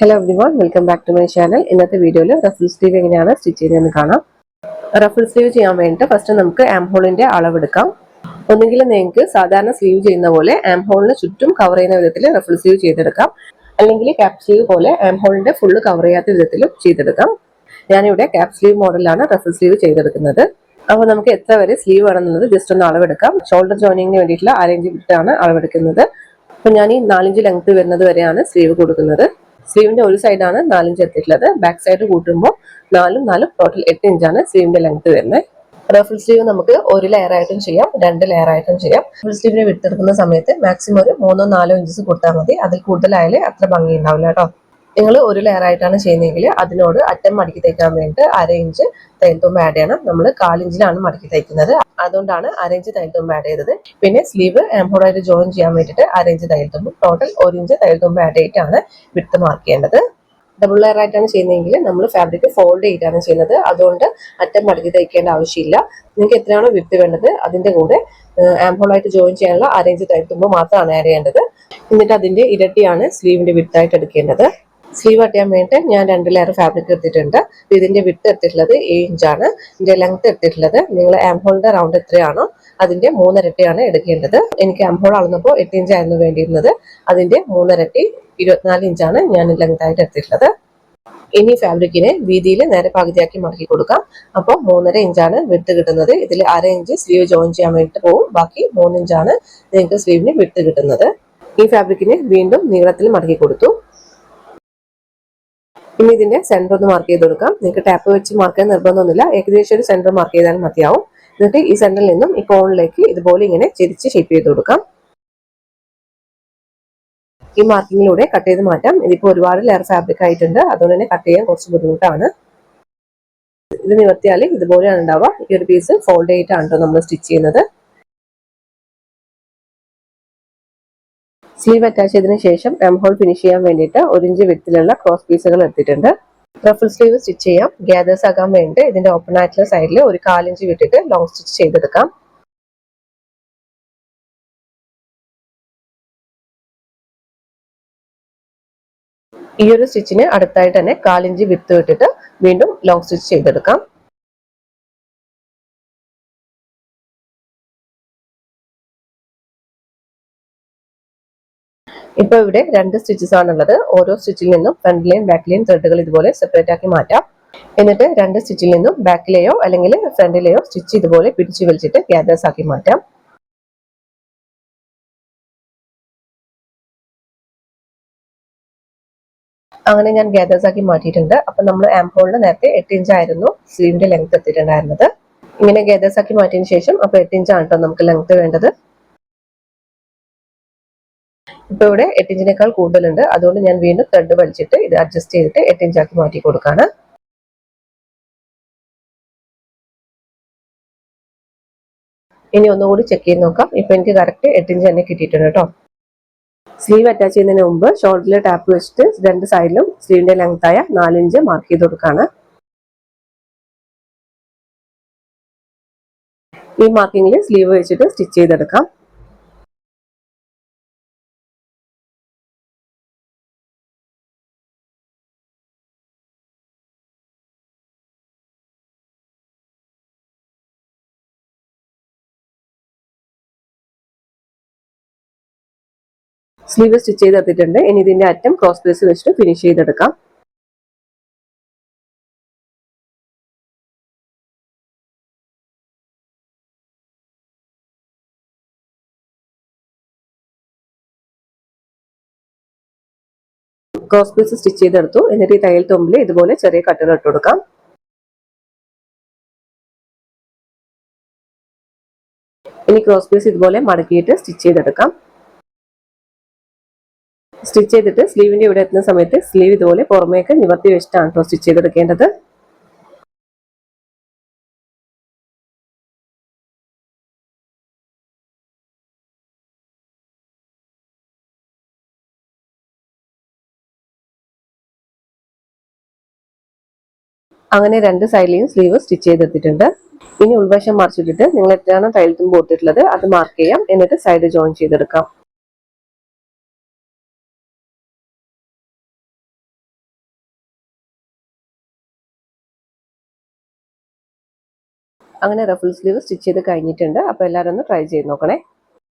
Hello everyone welcome back to my channel ഇന്നത്തെ വീഡിയോയിൽ ruffle sleeve എങ്ങനെയാണ് സ്റ്റിച്ച് ചെയ്യുന്നതെന്ന് കാണാം. റഫിൾ സ്ലീവ് ചെയ്യാൻ വേണ്ടിയിട്ട് ഫസ്റ്റ് നമുക്ക് ആം ഹോളിന്റെ അളവെടുക്കാം ഒന്നുകിൽ നിങ്ങൾക്ക് സാധാരണ സ്ലീവ് ചെയ്യുന്ന പോലെ ആം ഹോളിന് ചുറ്റും കവർ ചെയ്യുന്ന വിധത്തിൽ റഫിൾ സ്ലീവ് ചെയ്തെടുക്കാം. അല്ലെങ്കിൽ ക്യാപ് സ്ലീവ് പോലെ ആം ഹോളിന്റെ ഫുള്ള് കവർ ചെയ്യാത്ത വിധത്തിലും ചെയ്തെടുക്കാം. ഞാനിവിടെ ക്യാപ് സ്ലീവ് മോഡലാണ് റഫിൾ സ്ലീവ് ചെയ്തെടുക്കുന്നത്. അപ്പോൾ നമുക്ക് എത്ര വരെ സ്ലീവ് വേണമെന്നുള്ളത് ജസ്റ്റ് ഒന്ന് അളവെടുക്കാം. ഷോൾഡർ ജോയിനിങ്ങിന് വേണ്ടിയിട്ടുള്ള അരേഞ്ച് ആണ് അളവെടുക്കുന്നത്. അപ്പോൾ ഞാൻ ഈ നാലിഞ്ച് ലെങ്ത് വരുന്നത് വരെയാണ് സ്ലീവ് കൊടുക്കുന്നത്. സ്ലീവിന്റെ ഒരു സൈഡാണ് നാലിഞ്ച് എത്തിയിട്ടുള്ളത് ബാക്ക് സൈഡ് കൂട്ടുമ്പോൾ നാലും നാലും ടോട്ടൽ എട്ട് ഇഞ്ചാണ് സ്ലീവിന്റെ ലെങ്ത് വരുന്നത്. റഫിൾ സ്ലീവ് നമുക്ക് ഒരു ലെയർ ആയിട്ടും ചെയ്യാം രണ്ട് ലെയർ ആയിട്ടും ചെയ്യാം. ഫുൾ സ്ലീവിനെ വിട്ടെടുക്കുന്ന സമയത്ത് മാക്സിമം ഒരു മൂന്നോ നാലോ ഇഞ്ചസ് കൊടുത്താൽ മതി. അതിൽ കൂടുതലായാലേ അത്ര ഭംഗി ഉണ്ടാവില്ല കേട്ടോ. നിങ്ങൾ ഒരു ലെയർ ആയിട്ടാണ് ചെയ്യുന്നതെങ്കിൽ അതിനോട് അറ്റം മടക്കി തയ്ക്കാൻ വേണ്ടിയിട്ട് അര ഇഞ്ച് തയ്യൽത്തുമ്പ് ആഡ് ചെയ്യണം. നമ്മൾ കാലിഞ്ചിലാണ് മടക്കി തയ്ക്കുന്നത് അതുകൊണ്ടാണ് അര ഇഞ്ച് തയ്യൽത്തുമ്പ് ആഡ് ചെയ്തത്. പിന്നെ സ്ലീവ് എംബ്രോയിഡറി ജോയിൻ ചെയ്യാൻ വേണ്ടിയിട്ട് അര ഇഞ്ച് തുമ്പ് ടോട്ടൽ ഒരു ഇഞ്ച് തയ്യൽത്തുമ്പ് ആഡ് ചെയ്തിട്ടാണ് വിട്ട് മാർക്ക് ചെയ്യേണ്ടത്. ഡബിൾ ലെയർ ആയിട്ടാണ് ചെയ്യുന്നതെങ്കിൽ നമ്മൾ ഫാബ്രിക് ഫോൾഡ് ചെയ്തിട്ടാണ് ചെയ്യുന്നത്. അതുകൊണ്ട് അറ്റം മടക്കി തയ്ക്കേണ്ട ആവശ്യമില്ല. നിങ്ങൾക്ക് എത്രയാണോ വിത്ത് വേണ്ടത് അതിന്റെ കൂടെ ആംബോളായിട്ട് ജോയിൻ ചെയ്യാനുള്ള അറേഞ്ച് തയ്ക്കുമ്പോൾ മാത്രമാണ് ആഡ് ചെയ്യേണ്ടത്. എന്നിട്ട് അതിന്റെ ഇരട്ടിയാണ് സ്ലീവിന്റെ വിത്തായിട്ട് എടുക്കേണ്ടത്. സ്ലീവ് അട്ടിയാൻ വേണ്ടി ഞാൻ രണ്ട് ലെയർ ഫാബ്രിക് എടുത്തിട്ടുണ്ട്. ഇതിന്റെ വിട്ട് എടുത്തിട്ടുള്ളത് ഏഴ് ഇഞ്ചാണ് ഇതിന്റെ ലെങ്ത് എടുത്തിട്ടുള്ളത് നിങ്ങൾ ആംഹോളിന്റെ റൗണ്ട് എത്രയാണോ അതിന്റെ മൂന്നരട്ടിയാണ് എടുക്കേണ്ടത്. എനിക്ക് ആംഹോൾ അളന്നപ്പോൾ എട്ട് ഇഞ്ചായിരുന്നു വേണ്ടിയിരുന്നത്. അതിന്റെ മൂന്നരട്ടി ഇരുപത്തിനാല് ഇഞ്ചാണ് ഞാൻ ലെങ്ത് ആയിട്ട് എടുത്തിട്ടുള്ളത്. ഇനി ഫാബ്രിക്കിനെ വീതിയിൽ നേരെ പകുതിയാക്കി മടക്കി കൊടുക്കാം. അപ്പോൾ മൂന്നര ഇഞ്ചാണ് വിട്ട് കിട്ടുന്നത്. ഇതിൽ അര ഇഞ്ച് സ്ലീവ് ജോയിൻ ചെയ്യാൻ വേണ്ടിയിട്ട് പോകും ബാക്കി മൂന്നിഞ്ചാണ് നിങ്ങൾക്ക് സ്ലീവിന് വിട്ട് കിട്ടുന്നത്. ഈ ഫാബ്രിക്കിനെ വീണ്ടും നീളത്തിൽ മടക്കി കൊടുത്തു. ഇനി ഇതിന്റെ സെന്റർ ഒന്ന് മാർക്ക് ചെയ്ത് കൊടുക്കാം. നിങ്ങൾക്ക് ടാപ്പ് വെച്ച് മാർക്ക് ചെയ്യാൻ നിർബന്ധമൊന്നുമില്ല. ഏകദേശം ഒരു സെന്റർ മാർക്ക് ചെയ്താൽ മതിയാവും. എന്നിട്ട് ഈ സെന്ററിൽ നിന്നും ഈ കോണിലേക്ക് ഇതുപോലെ ഇങ്ങനെ ചിരിച്ച് ഷേപ്പ് ചെയ്ത് കൊടുക്കാം. ഈ മാർക്കിങ്ങിലൂടെ കട്ട് ചെയ്ത് മാറ്റാം. ഇതിപ്പോ ഒരുപാട് ലെയർ ഫാബ്രിക് ആയിട്ടുണ്ട്. അതുകൊണ്ട് തന്നെ കട്ട് ചെയ്യാൻ കുറച്ച് ബുദ്ധിമുട്ടാണ്. ഇത് നിവർത്തിയാൽ ഇതുപോലെയാണ് ഉണ്ടാവുക. ഈ ഒരു പീസ് ഫോൾഡ് ചെയ്തിട്ടാണ് നമ്മൾ സ്റ്റിച്ച് ചെയ്യുന്നത്. സ്ലീവ് അറ്റാച്ച് ചെയ്തതിനു ശേഷം എം ഹോൾ ഫിനിഷ് ചെയ്യാൻ വേണ്ടിയിട്ട് ഒരു ഇഞ്ച് വിത്തിലുള്ള ക്രോസ് പീസുകൾ എടുത്തിട്ടുണ്ട്. റഫിൾ സ്ലീവ് സ്റ്റിച്ച് ചെയ്യാം. ഗ്യാദേഴ്സ് ആകാൻ വേണ്ടി ഇതിന്റെ ഓപ്പൺ ആയിട്ടുള്ള സൈഡിൽ ഒരു കാലിഞ്ച് വിട്ടിട്ട് ലോങ് സ്റ്റിച്ച് ചെയ്തെടുക്കാം. ഈ ഒരു സ്റ്റിച്ചിന് അടുത്തായിട്ട് തന്നെ കാലിഞ്ച് വിത്ത് വിട്ടിട്ട് വീണ്ടും ലോങ് സ്റ്റിച്ച് ചെയ്തെടുക്കാം. ഇപ്പൊ ഇവിടെ രണ്ട് സ്റ്റിച്ചസ് ആണുള്ളത്. ഓരോ സ്റ്റിച്ചിൽ നിന്നും ഫ്രണ്ട് ലൈൻ ബാക്ക് ലൈൻ ത്രെഡുകൾ ഇതുപോലെ സെപ്പറേറ്റ് ആക്കി മാറ്റാം. എന്നിട്ട് രണ്ട് സ്റ്റിച്ചിൽ നിന്നും ബാക്കിലെയോ അല്ലെങ്കിൽ ഫ്രണ്ടിലെയോ സ്റ്റിച്ച് ഇതുപോലെ പിടിച്ചു വലിച്ചിട്ട് ഗ്യാദേഴ്സ് ആക്കി മാറ്റാം. അങ്ങനെ ഞാൻ ഗ്യാദേഴ്സ് ആക്കി മാറ്റിയിട്ടുണ്ട്. അപ്പൊ നമ്മൾ ആംഹോളിന് നേരത്തെ എട്ട് ഇഞ്ച് ആയിരുന്നു സ്ലീവിന്റെ ലെങ്ത് എത്തിയിട്ടുണ്ടായിരുന്നത്. ഇങ്ങനെ ഗ്യാദേഴ്സ് ആക്കി മാറ്റിയതിനു ശേഷം അപ്പൊ എട്ട് ഇഞ്ചാണ് കേട്ടോ നമുക്ക് ലെങ്ത് വേണ്ടത്. ഇപ്പൊ ഇവിടെ എട്ട് ഇഞ്ചിനേക്കാൾ കൂടുതലുണ്ട്. അതുകൊണ്ട് ഞാൻ വീണ്ടും ത്രെഡ് വലിച്ചിട്ട് ഇത് അഡ്ജസ്റ്റ് ചെയ്തിട്ട് എട്ട് ഇഞ്ചാക്കി മാറ്റി കൊടുക്കാണ്. ഇനി ഒന്നുകൂടി ചെക്ക് ചെയ്ത് നോക്കാം. ഇപ്പൊ എനിക്ക് കറക്റ്റ് എട്ട് ഇഞ്ച് തന്നെ കിട്ടിയിട്ടുണ്ട് കേട്ടോ. സ്ലീവ് അറ്റാച്ച് ചെയ്യുന്നതിന് മുമ്പ് ഷോൾഡറിൽ ടാപ്പ് വെച്ചിട്ട് രണ്ട് സൈഡിലും സ്ലീവിന്റെ ലെങ്ത് ആയ നാലിഞ്ച് മാർക്ക് ചെയ്ത് കൊടുക്കാണ്. ഈ മാർക്കിങ്ങിൽ സ്ലീവ് വെച്ചിട്ട് സ്റ്റിച്ച് ചെയ്തെടുക്കാം. സ്ലീവ് സ്റ്റിച്ച് ചെയ്തെടുത്തിട്ടുണ്ട്. ഇനി ഇതിന്റെ അറ്റം ക്രോസ് പീസ് വെച്ചിട്ട് ഫിനിഷ് ചെയ്തെടുക്കാം. ക്രോസ് പീസ് സ്റ്റിച്ച് ചെയ്തെടുത്തു. എന്നിട്ട് ഈ തയ്യൽ തുമ്പിൽ ഇതുപോലെ ചെറിയ കട്ടുകൾ ഇട്ട് കൊടുക്കാം. ഇനി ക്രോസ് പീസ് ഇതുപോലെ മടക്കിയിട്ട് സ്റ്റിച്ച് ചെയ്തെടുക്കാം. സ്റ്റിച്ച് ചെയ്തിട്ട് സ്ലീവിന്റെ ഇവിടെ എത്തുന്ന സമയത്ത് സ്ലീവ് ഇതുപോലെ പുറമേക്ക് നിവർത്തി വെച്ചിട്ടാണ് കേട്ടോ സ്റ്റിച്ച് ചെയ്തെടുക്കേണ്ടത്. അങ്ങനെ രണ്ട് സൈഡിലെയും സ്ലീവ് സ്റ്റിച്ച് ചെയ്തെടുത്തിട്ടുണ്ട്. ഇനി ഉൾവശം മറിച്ചിട്ടിട്ട് നിങ്ങൾ എത്രയാണ് തയ്യൽ തുമ്പ് അത് മാർക്ക് ചെയ്യാം. എന്നിട്ട് സൈഡ് ജോയിൻ ചെയ്തെടുക്കാം. അങ്ങനെ റഫിൾ സ്ലീവ് സ്റ്റിച്ച് ചെയ്ത് കഴിഞ്ഞിട്ടുണ്ട്. അപ്പോൾ എല്ലാവരും ഒന്ന് ട്രൈ ചെയ്ത് നോക്കണേ.